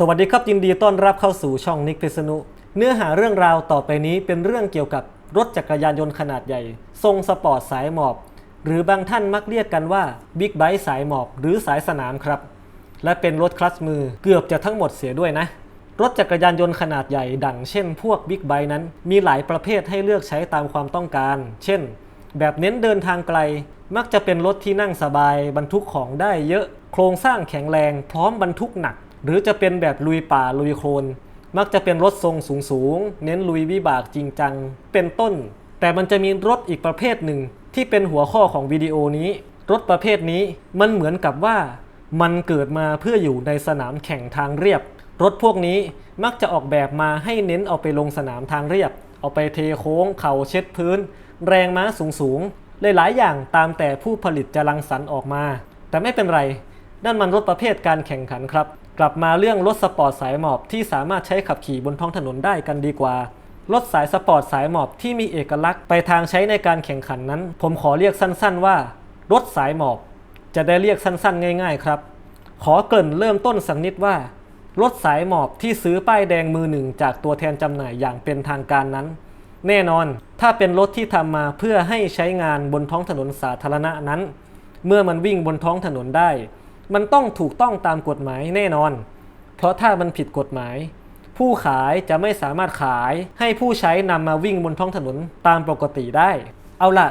สวัสดีครับยินดีต้อนรับเข้าสู่ช่องนิกพิษณุเนื้อหาเรื่องราวต่อไปนี้เป็นเรื่องเกี่ยวกับรถจักรยานยนต์ขนาดใหญ่ ทรงสปอร์ตสายหมอบ หรือบางท่านมักเรียกกันว่าบิ๊กไบค์สายหมอบ หรือสายสนามครับ และเป็นรถคลัตช์มือเกือบจะทั้งหมดเสียด้วยนะ รถจักรยานยนต์ขนาดใหญ่ดังเช่นพวกบิ๊กไบค์นั้น มีหลายประเภทให้เลือกใช้ตามความต้องการ เช่น แบบเน้นเดินทางไกล มักจะเป็นรถที่นั่งสบาย บรรทุกของได้เยอะ โครงสร้างแข็งแรง พร้อมบรรทุกหนัก หรือจะเป็นแบบลุยป่าลุยโคลนมักจะเป็นรถทรงสูงสูง เน้นลุยวิบากจริงจัง เป็นต้น แต่มันจะมีรถอีกประเภทหนึ่ง ที่เป็นหัวข้อของวิดีโอนี้ รถประเภทนี้มันเหมือนกับว่า มันเกิดมาเพื่ออยู่ในสนามแข่งทางเรียบ รถพวกนี้มักจะออกแบบมาให้เน้นเอาไปลงสนามทางเรียบ เอาไปเทโค้ง เข่าเช็ดพื้น แรงม้าสูงสูงๆหลายๆอย่างตามแต่ผู้ผลิตจะรังสรรค์ออกมา แต่ไม่เป็นไรนั่นมันรถประเภทการแข่งขันครับ กลับมาเรื่องรถสปอร์ตสายหมอบที่สามารถใช้ขับขี่บนท้องถนนได้กันดีกว่า รถสายสปอร์ตสายหมอบที่มีเอกลักษณ์ไปทางใช้ในการแข่งขันนั้น ผมขอเรียกสั้นๆว่า รถสายหมอบ จะได้เรียกสั้นๆ ง่าย ๆ ครับ ขอเกริ่นเริ่มต้นสักนิดว่า รถสายหมอบที่ซื้อป้ายแดงมือหนึ่งจากตัวแทนจำหน่ายอย่างเป็นทางการนั้น แน่นอน ถ้าเป็นรถที่ทำมาเพื่อให้ใช้งานบนท้องถนนสาธารณะนั้น เมื่อมันวิ่งบนท้องถนนได้ มันต้องถูกต้องตามกฎหมายแน่นอน เพราะถ้ามันผิดกฎหมาย ผู้ขายจะไม่สามารถขายให้ผู้ใช้นำมาวิ่งบนท้องถนนตามปกติได้ เอาละ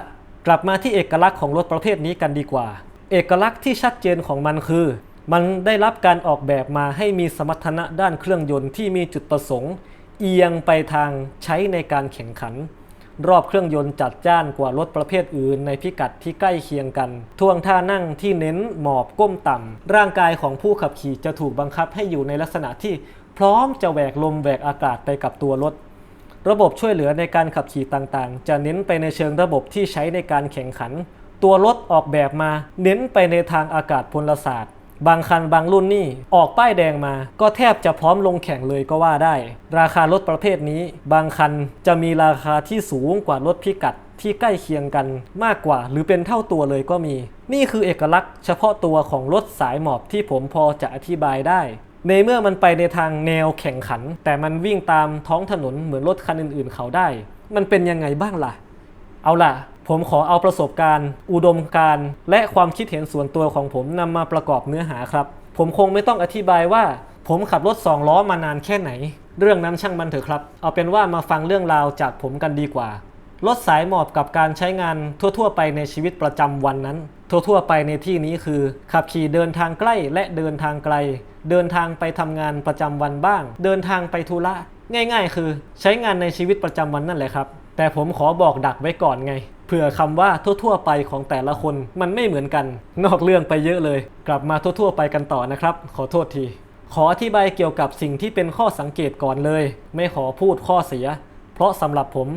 กลับมาที่เอกลักษณ์ของรถประเภทนี้กันดีกว่า เอกลักษณ์ที่ชัดเจนของมันคือ มันได้รับการออกแบบมาให้มีสมรรถนะด้านเครื่องยนต์ที่มีจุดประสงค์ เอียงไปทางใช้ในการแข่งขัน รอบเครื่องยนต์จัดจ้านกว่ารถประเภทอื่นในพิกัดที่ใกล้เคียงกัน ท่วงท่านั่งที่เน้นหมอบก้มต่ำ ร่างกายของผู้ขับขี่จะถูกบังคับให้อยู่ในลักษณะที่พร้อมจะแหวกลมแหวกอากาศไปกับตัวรถ ระบบช่วยเหลือในการขับขี่ต่างๆ จะเน้นไปในเชิงระบบที่ใช้ในการแข่งขัน ตัวรถออกแบบมาเน้นไปในทางอากาศพลศาสตร์ บางคันบางรุ่นนี่ออกป้ายแดงมา ก็แทบจะพร้อมลงแข่งเลยก็ว่าได้ ราคารถประเภทนี้ บางคันจะมีราคาที่สูงกว่ารถพิกัดที่ใกล้เคียงกันมากกว่า หรือเป็นเท่าตัวเลยก็มี นี่คือเอกลักษณ์เฉพาะตัวของรถสายหมอบที่ผมพอจะอธิบายได้ ในเมื่อมันไปในทางแนวแข่งขัน แต่มันวิ่งตามท้องถนนเหมือนรถคันอื่นๆเขาได้ มันเป็นยังไงบ้างล่ะ เอาล่ะ ผมขอเอาประสบการณ์ อุดมการณ์และความคิดเห็นส่วนตัวของผมนำมาประกอบเนื้อหาครับ ผมคงไม่ต้องอธิบายว่า ผมขับรถสองล้อมานานแค่ไหน เรื่องนั้นช่างมันเถอะครับ เอาเป็นว่ามาฟังเรื่องราวจากผมกันดีกว่า รถสายหมอบกับการใช้งานทั่ว ๆ ไปในชีวิตประจำวันนั้น ทั่ว ๆ ไปในที่นี้คือ ขับขี่เดินทางใกล้และเดินทางไกล เดินทางไปทำงานประจำวันบ้าง เดินทางไปธุระง่าย ๆ คือ ใช้งานในชีวิตประจำวันนั่นแหละครับแต่ผมขอบอกดักไว้ก่อนไง เผื่อคำว่าทั่วๆไปของแต่ละคนมันไม่เหมือนกัน นอกเรื่องไปเยอะเลย กลับมาทั่วๆไปกันต่อนะครับ ขอโทษที ขออธิบายเกี่ยวกับสิ่งที่เป็นข้อสังเกตก่อนเลย ไม่ขอพูดข้อเสีย เพราะสำหรับผม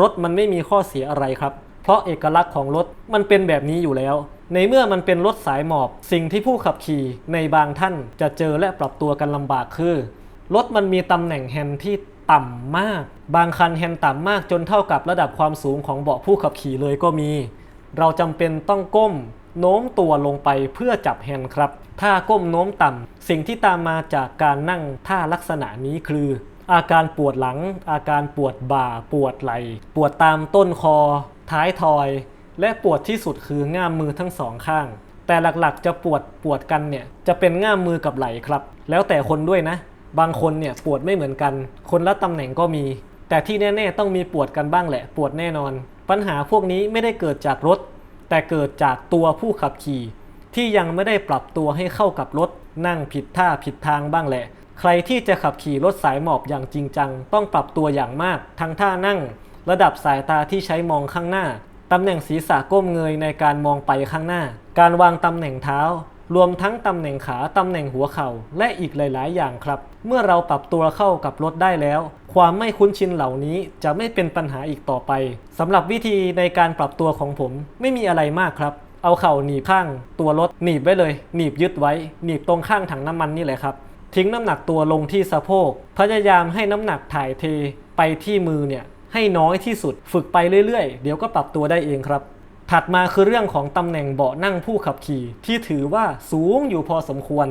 รถมันไม่มีข้อเสียอะไรครับ เพราะเอกลักษณ์ของรถมันเป็นแบบนี้อยู่แล้ว ในเมื่อมันเป็นรถสายหมอบ สิ่งที่ผู้ขับขี่ในบางท่านจะเจอและปรับตัวกันลำบากคือรถมันมีตำแหน่งแฮนด์ที่ ต่ำมาก บางคันแฮนด์ต่ำมากจนเท่ากับระดับความสูงของเบาะผู้ขับขี่เลยก็มี เราจำเป็นต้องก้มโน้มตัวลงไปเพื่อจับแฮนด์ครับ ถ้าก้มโน้มต่ำสิ่งที่ตามมาจากการนั่งท่าลักษณะนี้คือ อาการปวดหลัง อาการปวดบ่า ปวดไหล่ปวดตามต้นคอ ท้ายทอย และปวดที่สุดคือง่ามมือทั้งสองข้าง แต่หลักๆจะปวดปวดกันเนี่ยจะเป็นง่ามมือกับไหล่ครับ แล้วแต่คนด้วยนะ บางคนเนี่ยปวดไม่เหมือนกัน คนละตำแหน่งก็มี แต่ที่แน่ ๆ ต้องมีปวดกันบ้างแหละ ปวดแน่นอน ปัญหาพวกนี้ไม่ได้เกิดจากรถ แต่เกิดจากตัวผู้ขับขี่ ที่ยังไม่ได้ปรับตัวให้เข้ากับรถ นั่งผิดท่าผิดทางบ้างแหละ ใครที่จะขับขี่รถสายหมอบอย่างจริงจัง ต้องปรับตัวอย่างมาก ทั้งท่านั่ง ระดับสายตาที่ใช้มองข้างหน้าตำแหน่งศีรษะก้มเงยในการมองไปข้างหน้า การวางตำแหน่งเท้า รวมทั้งตำแหน่งขาตำแหน่งหัวเข่า และอีกหลาย ๆ อย่างครับ เมื่อเราปรับตัวเข้ากับรถได้แล้ว ความไม่คุ้นชินเหล่านี้จะไม่เป็นปัญหาอีกต่อไปสำหรับวิธีในการปรับตัวของผมไม่มีอะไรมากครับ เอาเข่าหนีบข้าง ตัวรถหนีบไว้เลย หนีบยึดไว้ หนีบตรงข้างถังน้ำมันนี่แหละครับทิ้งน้ำหนักตัวลงที่สะโพก พยายามให้น้ำหนักถ่ายเทไปที่มือเนี่ยให้น้อยที่สุด ฝึกไปเรื่อยๆ เดี๋ยวก็ปรับตัวได้เองครับ ถัดมาคือเรื่องของตำแหน่งเบาะนั่งผู้ขับขี่ ที่ถือว่าสูงอยู่พอสมควร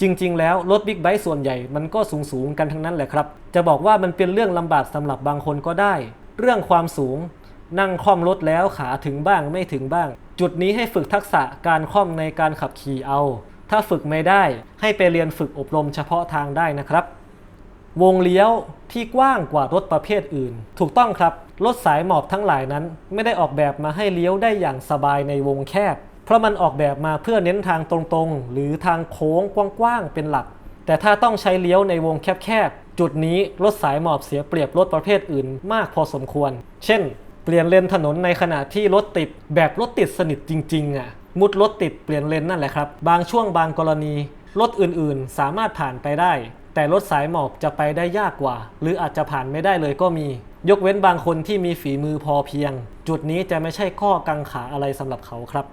จริง ๆ แล้วรถบิ๊กไบค์ส่วนใหญ่มันก็สูงสูงๆกันทั้งนั้นแหละครับ จะบอกว่ามันเป็นเรื่องลำบากสำหรับบางคนก็ได้ เรื่องความสูง นั่งคล่อมรถแล้วขาถึงบ้างไม่ถึงบ้าง จุดนี้ให้ฝึกทักษะการคล่อมในการขับขี่เอา ถ้าฝึกไม่ได้ให้ไปเรียนฝึกอบรมเฉพาะทางได้นะครับ วงเลี้ยวที่กว้างกว่ารถประเภทอื่น ถูกต้องครับ รถสายหมอบทั้งหลายนั้น ไม่ได้ออกแบบมาให้เลี้ยวได้อย่างสบายในวงแคบ เพราะมันออกแบบมาเพื่อเน้นทางตรงๆ หรือทางโค้งกว้างๆเป็นหลัก แต่ถ้าต้องใช้เลี้ยวในวงแคบๆ จุดนี้รถสายหมอบเสียเปรียบรถประเภทอื่นมากพอสมควร เช่น เปลี่ยนเลนถนนในขณะที่รถติดแบบรถติดสนิทจริงๆอะมุดรถติดเปลี่ยนเลนนั่นแหละครับ บางช่วงบางกรณีรถอื่นๆ สามารถผ่านไปได้ แต่รถสายหมอบจะไปได้ยากกว่า หรืออาจจะผ่านไม่ได้เลยก็มี ยกเว้นบางคนที่มีฝีมือพอเพียง จุดนี้จะไม่ใช่ข้อกังขาอะไรสำหรับเขาครับ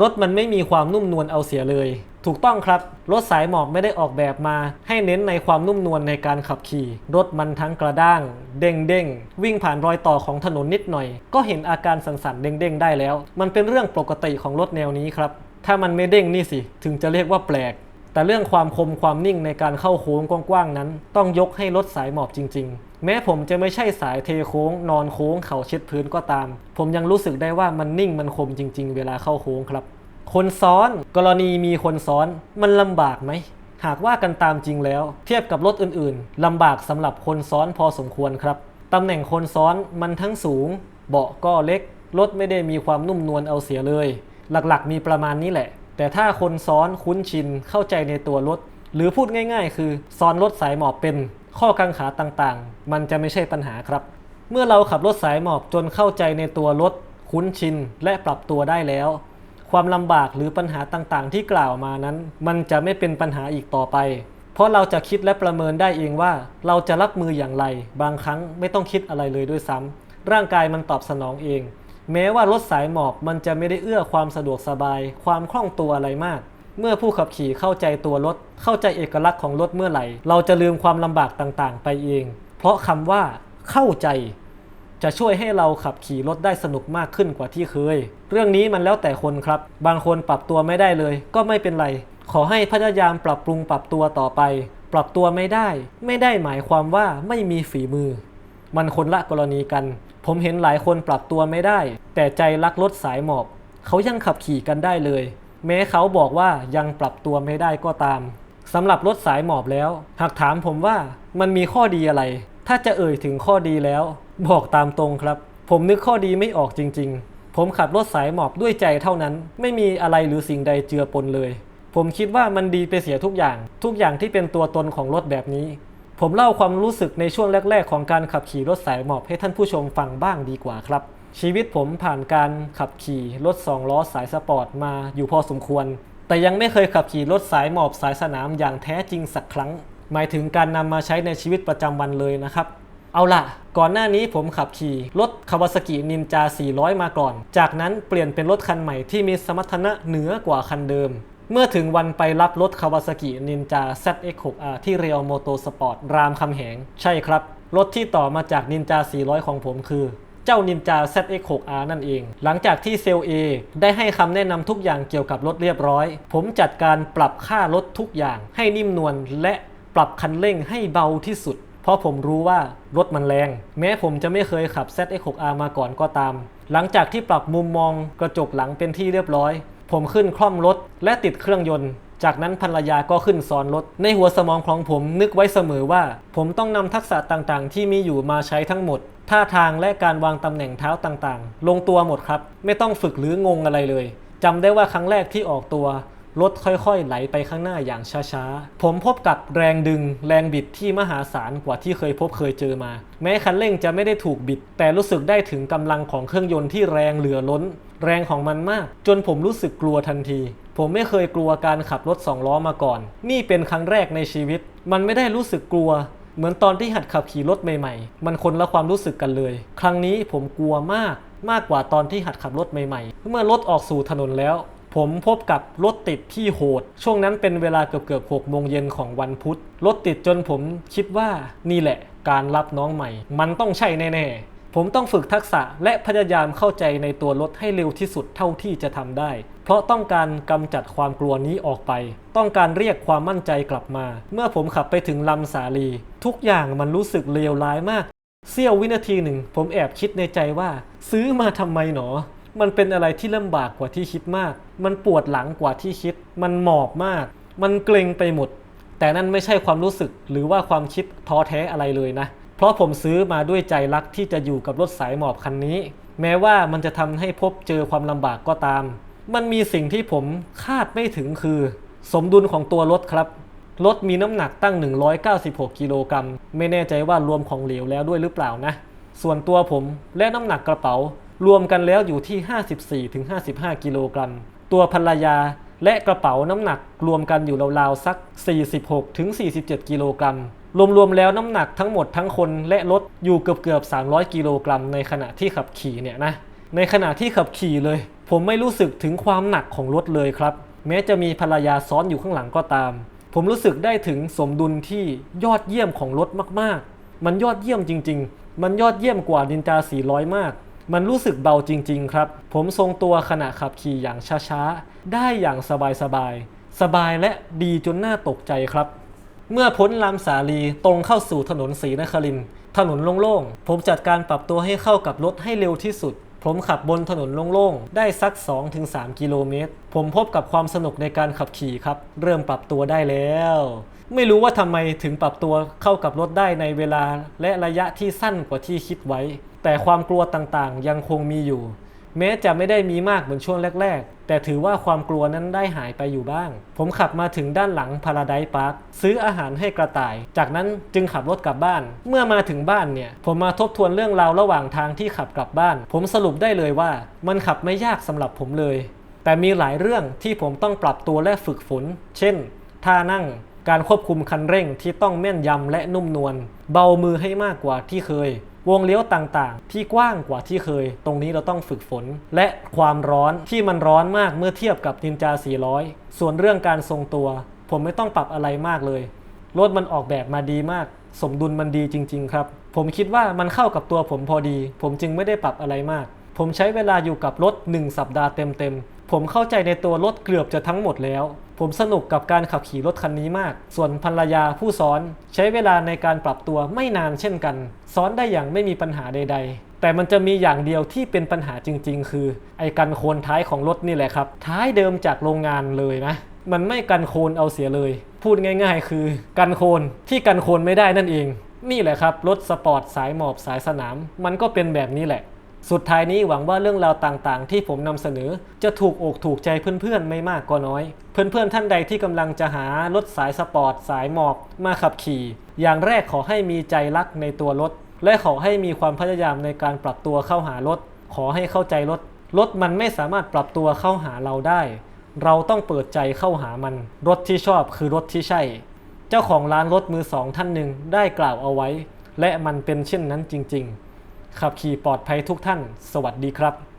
รถมันไม่มีความนุ่มนวลเอาเสียเลย ถูกต้องครับ รถสายหมอบไม่ได้ออกแบบมา ให้เน้นในความนุ่มนวลในการขับขี่ รถมันทั้งกระด้าง เด้งเด้งวิ่งผ่านรอยต่อของถนนนิดหน่อย ก็เห็นอาการสั่นๆเด้งเด้งๆได้แล้ว มันเป็นเรื่องปกติของรถแนวนี้ครับถ้ามันไม่เด้งนี่สิ ถึงจะเรียกว่าแปลก แต่เรื่องความคมความนิ่งในการเข้าโค้งกว้างๆนั้น ต้องยกให้รถสายหมอบจริง ๆ แม้ผมจะไม่ใช่สายเทโค้ง นอนโค้งเข่าเช็ดพื้นก็ตาม ผมยังรู้สึกได้ว่ามันนิ่งมันคมจริง ๆ เวลาเข้าโค้งครับ คนซ้อนกรณีมีคนซ้อนมันลำบากไหมหากว่ากันตามจริงแล้ว เทียบกับรถอื่นๆลำบากสำหรับคนซ้อนพอสมควรครับตำแหน่งคนซ้อนมันทั้งสูง เบาะก็เล็กรถไม่ได้มีความนุ่มนวลเอาเสียเลย หลักๆ มีประมาณนี้แหละ แต่ถ้าคนซ้อนคุ้นชินเข้าใจในตัวรถ หรือพูดง่าย ๆ คือซ้อนรถสายหมอบเป็นข้อกังขาต่างๆ มันจะไม่ใช่ปัญหาครับ เมื่อเราขับรถสายหมอบจนเข้าใจในตัวรถ คุ้นชินและปรับตัวได้แล้ว ความลำบากหรือปัญหาต่างๆ ที่กล่าวมานั้น มันจะไม่เป็นปัญหาอีกต่อไป เพราะเราจะคิดและประเมินได้เองว่า เราจะรับมืออย่างไร บางครั้งไม่ต้องคิดอะไรเลยด้วยซ้ำร่างกายมันตอบสนองเอง แม้ว่ารถสายหมอบมันจะไม่ได้เอื้อความสะดวกสบาย ความคล่องตัวอะไรมาก เมื่อผู้ขับขี่เข้าใจตัวรถ เข้าใจเอกลักษณ์ของรถเมื่อไหร่ เราจะลืมความลำบากต่างๆ ไปเอง เพราะคำว่า เข้าใจ จะช่วยให้เราขับขี่รถได้สนุกมากขึ้นกว่าที่เคย เรื่องนี้มันแล้วแต่คนครับ บางคนปรับตัวไม่ได้เลย ก็ไม่เป็นไร ขอให้พยายามปรับปรุงปรับตัวต่อไป ปรับตัวไม่ได้ ไม่ได้หมายความว่าไม่มีฝีมือ มันคนละกรณีกัน ผมเห็นหลายคนปรับตัวไม่ได้ แต่ใจรักรถสายหมอบ เขายังขับขี่กันได้เลย แม้เขาบอกว่ายังปรับตัวไม่ได้ก็ตามสำหรับรถสายหมอบแล้ว หากถามผมว่ามันมีข้อดีอะไร ถ้าจะเอ่ยถึงข้อดีแล้ว บอกตามตรงครับ ผมนึกข้อดีไม่ออกจริง ๆ ผมขับรถสายหมอบด้วยใจเท่านั้น ไม่มีอะไรหรือสิ่งใดเจือปนเลย ผมคิดว่ามันดีไปเสียทุกอย่าง ทุกอย่างที่เป็นตัวตนของรถแบบนี้ ผมเล่าความรู้สึกในช่วงแรก ๆ ของการขับขี่รถสายหมอบให้ท่านผู้ชมฟังบ้างดีกว่าครับ ชีวิตผมผ่านการขับขี่รถสองล้อสายสปอร์ตมาอยู่พอสมควร แต่ยังไม่เคยขับขี่รถสายหมอบสายสนามอย่างแท้จริงสักครั้ง หมายถึงการนำมาใช้ในชีวิตประจำวันเลยนะครับเอาล่ะ ก่อนหน้านี้ผมขับขี่รถคาวาซากินินจา 400 มาก่อน จากนั้นเปลี่ยนเป็นรถคันใหม่ที่มีสมรรถนะเหนือกว่าคันเดิม เมื่อถึงวันไปรับรถคาวาซากินินจา ZX6R ที่เรียวโมโตสปอร์ตรามคำแหง ใช่ครับ รถที่ต่อมาจากนินจา 400 ของผมคือ เจ้านินจา ZX6R นั่นเอง หลังจากที่เซลเอได้ให้คำแนะนำทุกอย่างเกี่ยวกับรถเรียบร้อย ผมจัดการปรับค่ารถทุกอย่าง ให้นิ่มนวลและปรับคันเร่งให้เบาที่สุด เพราะผมรู้ว่ารถมันแรง แม้ผมจะไม่เคยขับ ZX6R มาก่อนก็ตาม หลังจากที่ปรับมุมมองกระจกหลังเป็นที่เรียบร้อย ผมขึ้นคล่อมรถและติดเครื่องยนต์ จากนั้นภรรยาก็ขึ้นซ้อนรถ ในหัวสมองของผมนึกไว้เสมอว่า ผมต้องนำทักษะต่างๆ ที่มีอยู่มาใช้ทั้งหมด ท่าทางและการวางตำแหน่งเท้าต่างๆ ลงตัวหมดครับ ไม่ต้องฝึกหรืองงอะไรเลยจำได้ว่าครั้งแรกที่ออกตัว รถค่อยๆ ไหลไปข้างหน้าอย่างช้าๆ ผมพบกับแรงดึงแรงบิดที่มหาศาลกว่าที่เคยพบเคยเจอมา แม้คันเร่งจะไม่ได้ถูกบิด แต่รู้สึกได้ถึงกำลังของเครื่องยนต์ที่แรงเหลือล้น แรงของมันมาก จนผมรู้สึกกลัวทันที ผมไม่เคยกลัวการขับรถสองล้อมาก่อน นี่เป็นครั้งแรกในชีวิต มันไม่ได้รู้สึกกลัวเหมือนตอนที่หัดขับขี่รถใหม่ๆ มันคนละความรู้สึกกันเลย ครั้งนี้ผมกลัวมาก มากกว่าตอนที่หัดขับรถใหม่ๆ เมื่อรถออกสู่ถนนแล้ว ผมพบกับรถติดที่โหด ช่วงนั้นเป็นเวลาเกือบเกือบหกโมงเย็นของวันพุธ รถติดจนผมคิดว่านี่แหละ การรับน้องใหม่ มันต้องใช่แน่ๆ ผมต้องฝึกทักษะและพยายามเข้าใจในตัวรถให้เร็วที่สุดเท่าที่จะทำได้ เพราะต้องการกำจัดความกลัวนี้ออกไป ต้องการเรียกความมั่นใจกลับมา เมื่อผมขับไปถึงลำสาลี ทุกอย่างมันรู้สึกเลวร้ายมาก เสี้ยววินาทีหนึ่ง ผมแอบคิดในใจว่า ซื้อมาทำไมหนอ มันเป็นอะไรที่ลำบากกว่าที่คิดมาก มันปวดหลังกว่าที่คิด มันหมอบมาก มันเกร็งไปหมด แต่นั่นไม่ใช่ความรู้สึกหรือว่าความคิดท้อแท้อะไรเลยนะ เพราะผมซื้อมาด้วยใจรักที่จะอยู่กับรถสายหมอบคันนี้ แม้ว่ามันจะทำให้พบเจอความลำบากก็ตาม มันมีสิ่งที่ผมคาดไม่ถึงคือ สมดุลของตัวรถครับ รถมีน้ำหนักตั้ง 196 กิโลกรัม ไม่แน่ใจว่ารวมของเหลวแล้วด้วยหรือเปล่านะ ส่วนตัวผมและน้ำหนักกระเป๋า รวมกันแล้วอยู่ที่ 54-55 กิโลกรัม ตัวภรรยาและกระเป๋าน้ำหนักรวมกันอยู่ราวๆสัก 46-47 กิโลกรัม รวมๆแล้วน้ำหนักทั้งหมดทั้งคนและรถอยู่เกือบๆ 300 กิโลกรัมในขณะที่ขับขี่เนี่ยนะ ในขณะที่ขับขี่เลย ผมไม่รู้สึกถึงความหนักของรถเลยครับ แม้จะมีภรรยาซ้อนอยู่ข้างหลังก็ตาม ผมรู้สึกได้ถึงสมดุลที่ยอดเยี่ยมของรถมากๆ มันยอดเยี่ยมจริง ๆ มันยอดเยี่ยมกว่าดินจา400 มาก มันรู้สึกเบาจริง ๆ ครับ ผมทรงตัวขณะขับขี่อย่างช้าๆ ได้อย่างสบายๆ สบายและดีจนน่าตกใจครับ เมื่อพ้นลำสาลีตรงเข้าสู่ถนนศรีนครินถนนโล่งๆ ผมจัดการปรับตัวให้เข้ากับรถให้เร็วที่สุด ผมขับบนถนนโล่งๆ ได้สัก 2-3 กิโลเมตร ผมพบกับความสนุกในการขับขี่ครับ เริ่มปรับตัวได้แล้ว ไม่รู้ว่าทำไมถึงปรับตัวเข้ากับรถได้ในเวลาและระยะที่สั้นกว่าที่คิดไว้ แต่ความกลัวต่างๆ ยังคงมีอยู่ แม้จะไม่ได้มีมากเหมือนช่วงแรก ๆ แต่ถือว่าความกลัวนั้นได้หายไปอยู่บ้าง ผมขับมาถึงด้านหลังพาราได s ์พาร์คซื้ออาหารให้กระต่าย จากนั้นจึงขับรถกลับบ้าน เมื่อมาถึงบ้านเนี่ย ผมมาทบทวนเรื่องราวระหว่างทางที่ขับกลับบ้าน ผมสรุปได้เลยว่า มันขับไม่ยากสำหรับผมเลย แต่มีหลายเรื่องที่ผมต้องปรับตัวและฝึกฝน เช่นท่านั่งการควบคุมคันเร่งที่ต้องแม่นยำและนุ่มนวลเบามือให้มากกว่าที่เคย วงเลี้ยวต่างๆ ที่กว้างกว่าที่เคย ตรงนี้เราต้องฝึกฝน และความร้อนที่มันร้อนมากเมื่อเทียบกับนินจา 400 ส่วนเรื่องการทรงตัว ผมไม่ต้องปรับอะไรมากเลย รถมันออกแบบมาดีมาก สมดุลมันดีจริง ๆ ครับ ผมคิดว่ามันเข้ากับตัวผมพอดี ผมจึงไม่ได้ปรับอะไรมาก ผมใช้เวลาอยู่กับรถ 1 สัปดาห์เต็มๆ ผมเข้าใจในตัวรถเกือบจะทั้งหมดแล้ว ผมสนุกกับการขับขี่รถคันนี้มาก ส่วนภรรยาผู้ซ้อน ใช้เวลาในการปรับตัวไม่นานเช่นกัน ซ้อนได้อย่างไม่มีปัญหาใด ๆแต่มันจะมีอย่างเดียวที่เป็นปัญหาจริง ๆ คือ ไอ้กันโคนท้ายของรถนี่แหละครับ ท้ายเดิมจากโรงงานเลยนะ มันไม่กันโคนเอาเสียเลย พูดง่าย ๆ คือ กันโคนที่กันโคนไม่ได้นั่นเอง นี่แหละครับ รถสปอร์ตสายหมอบสายสนาม มันก็เป็นแบบนี้แหละ สุดท้ายนี้หวังว่าเรื่องราวต่างๆ ที่ผมนำเสนอ จะถูกอกถูกใจเพื่อนๆ ไม่มากก็น้อย เพื่อนๆ ท่านใดที่กำลังจะหารถสายสปอร์ต สายหมอบมาขับขี่ อย่างแรกขอให้มีใจรักในตัวรถ และขอให้มีความพยายามในการปรับตัวเข้าหารถ ขอให้เข้าใจรถ รถมันไม่สามารถปรับตัวเข้าหาเราได้ เราต้องเปิดใจเข้าหามัน รถที่ชอบคือรถที่ใช่ เจ้าของร้านรถมือสองท่านหนึ่งได้กล่าวเอาไว้ และมันเป็นเช่นนั้นจริง ๆ ขับขี่ปลอดภัยทุกท่าน สวัสดีครับ